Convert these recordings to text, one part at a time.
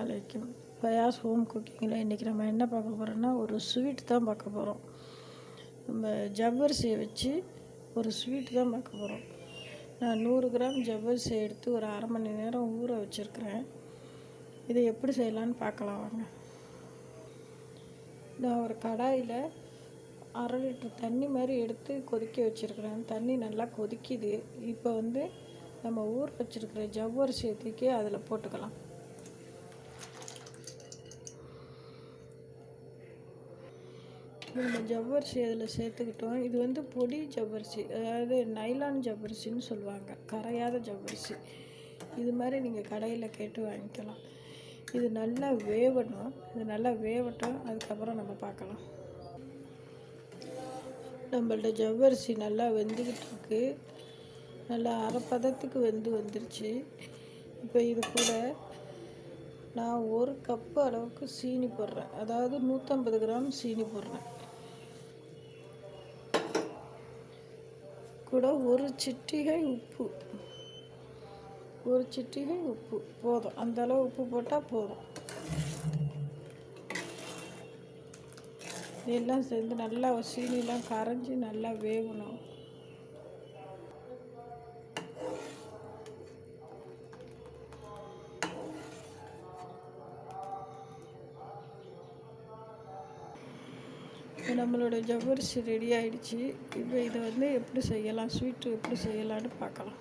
அலைக்கும் ஃபயாஸ் ஹோம் குக்கிங்கில் இன்றைக்கி நம்ம என்ன பார்க்க போகிறோன்னா ஒரு ஸ்வீட் தான் பார்க்க போகிறோம் நம்ம ஜவ்வரிசியை வச்சு ஒரு ஸ்வீட் தான் பார்க்க போகிறோம் நான் நூறு கிராம் ஜவ்வரிசியை எடுத்து ஒரு அரை மணி நேரம் ஊற வச்சுருக்கிறேன். இதை எப்படி செய்யலான்னு பார்க்கலாம் வாங்க. நான் ஒரு கடாயில் அரை லிட்டர் தண்ணி மாதிரி எடுத்து கொதிக்க வச்சுருக்கிறேன். தண்ணி நல்லா கொதிக்குது. இப்போ வந்து நம்ம ஊற வச்சுருக்கிற ஜவ்வரிசியத்துக்கே அதில் போட்டுக்கலாம். நம்ம ஜவ்வரிசி அதில் சேர்த்துக்கிட்டோம். இது வந்து பொடி ஜவ்வரிசி அதாவது நைலான் ஜவ்வரிசின்னு சொல்லுவாங்க. கரையாத ஜவ்வரிசி. இது மாதிரி நீங்கள் கடையில் கேட்டு வாங்கிக்கலாம். இது நல்லா வேவணும். இது நல்லா வேவட்டும். அதுக்கப்புறம் நம்ம பார்க்கலாம். நம்மள்ட்ட ஜவ்வரிசி நல்லா வெந்துக்கிட்டு இருக்கு. நல்லா அரைப்பதத்துக்கு வெந்து வந்துருச்சு. இப்போ இது கூட நான் ஒரு கப்பு அளவுக்கு சீனி போடுறேன். அதாவது நூற்றம்பது கிராம் சீனி போடுறேன். கூட ஒரு சிட்டிகை உப்பு. ஒரு சிட்டிகை உப்பு. போதும். அந்தளவு உப்பு போட்டால் போதும். எல்லாம் சேர்ந்து நல்லா சீனிலாம் கரைஞ்சி நல்லா வேகணும். நம்மளோட ஜவ்வரிசி ரெடி ஆகிடுச்சு இப்போ இதை வந்து எப்படி செய்யலாம்? ஸ்வீட்டு எப்படி செய்யலான்னு பார்க்கலாம்.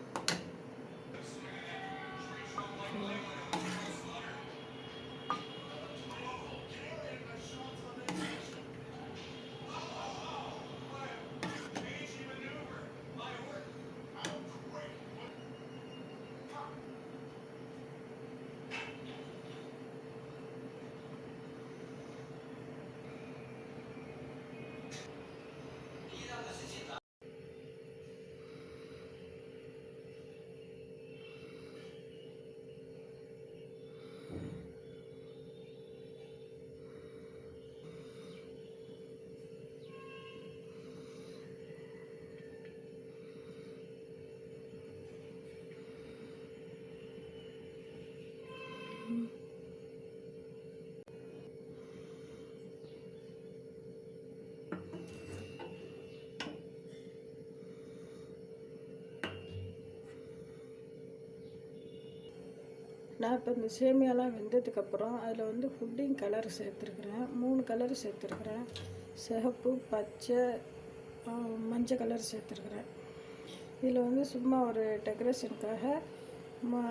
நான் இப்போ இந்த சேமியாலாம் வெந்ததுக்கப்புறம் அதில் வந்து ஃபுட்டிங் கலர் சேர்த்துருக்குறேன். மூணு கலர் சேர்த்துருக்குறேன். சிகப்பு பச்சை மஞ்சள் கலர் சேர்த்துருக்குறேன். இதில் வந்து சும்மா ஒரு டெக்கரேஷனுக்காக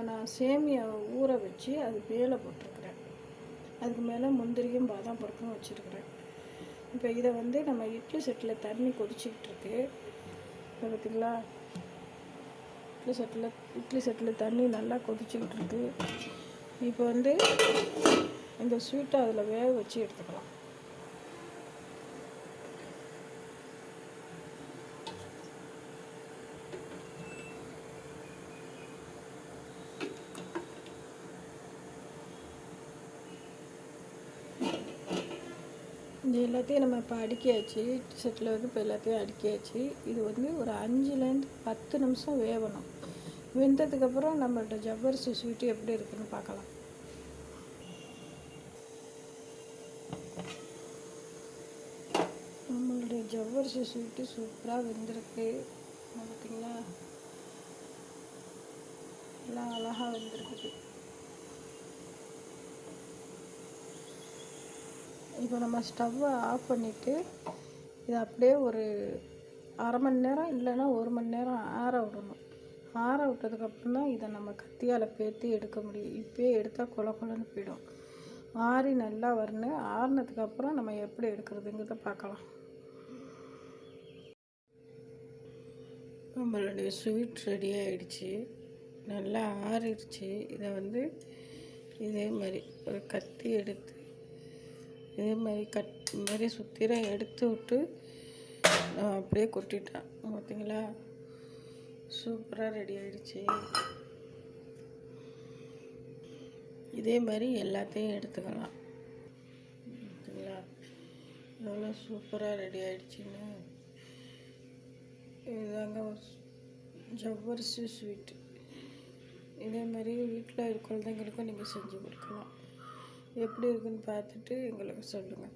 நான் சேமியாவை ஊற வச்சு அது மேலே போட்டிருக்கிறேன். அதுக்கு மேலே முந்திரியும் பாதாம் பருப்பும் வச்சுருக்குறேன். இப்போ இதை வந்து நம்ம இட்லி செட்டில் தண்ணி கொதிச்சிக்கிட்டு இருக்கு. பார்த்தீங்களா? இட்லி செட்டில் இட்லி செட்டில் தண்ணி நல்லா கொதிச்சுக்கிட்டு இருக்கு. இப்போ வந்து இந்த ஸ்வீட்டை அதில் வேக வச்சு எடுத்துக்கலாம். இது எல்லாத்தையும் நம்ம இப்போ அடுக்கியாச்சு செட்டில் வந்து இப்போ எல்லாத்தையும் அடுக்கியாச்சு. இது வந்து ஒரு அஞ்சுலேருந்து பத்து நிமிஷம் வேகணும் வெந்ததுக்கப்புறம் நம்மள்ட்ட ஜவ்வரிசி ஸ்வீட்டு எப்படி இருக்குன்னு பார்க்கலாம். நம்மளுடைய ஜவ்வரிசி ஸ்வீட்டு சூப்பராக வெந்திருக்கு. பார்த்தீங்களா எல்லாம் அழகாக வெந்திருக்குது. இப்போ நம்ம ஸ்டவ்வை ஆஃப் பண்ணிவிட்டு இதை அப்படியே ஒரு அரை மணி நேரம் இல்லைன்னா ஒரு மணி நேரம் ஆற விடணும். ஆற விட்டதுக்கப்புறம் தான் இதை நம்ம கத்தியால் பேத்தி எடுக்க முடியும். இப்போயே எடுத்தால் கொல கொலன்னு போயிடும். ஆறி நல்லா வரணும் ஆறினதுக்கப்புறம் நம்ம எப்படி எடுக்கிறதுங்கிறத பார்க்கலாம். நம்மளுடைய ஸ்வீட் ரெடி ஆகிடுச்சு நல்லா ஆறிடுச்சு. இதை வந்து இதே மாதிரி ஒரு கத்தி எடுத்து இதே மாதிரி கட் மாதிரி சுத்திரம் எடுத்து விட்டு நான் அப்படியே கொட்டிட்டேன். பார்த்தீங்களா சூப்பராக ரெடி ஆகிடுச்சி இதே மாதிரி எல்லாத்தையும் எடுத்துக்கலாம். பார்த்தீங்களா எவ்வளோ சூப்பராக ரெடி ஆகிடுச்சின்னு இதுதாங்க ஜவ்வரிசி ஸ்வீட்டு. இதே மாதிரி வீட்டில் குழந்தைங்களுக்கும் நீங்கள் செஞ்சு கொடுக்கலாம். எப்படி இருக்குன்னு பார்த்துட்டு எங்களுக்கு சொல்லுங்கள்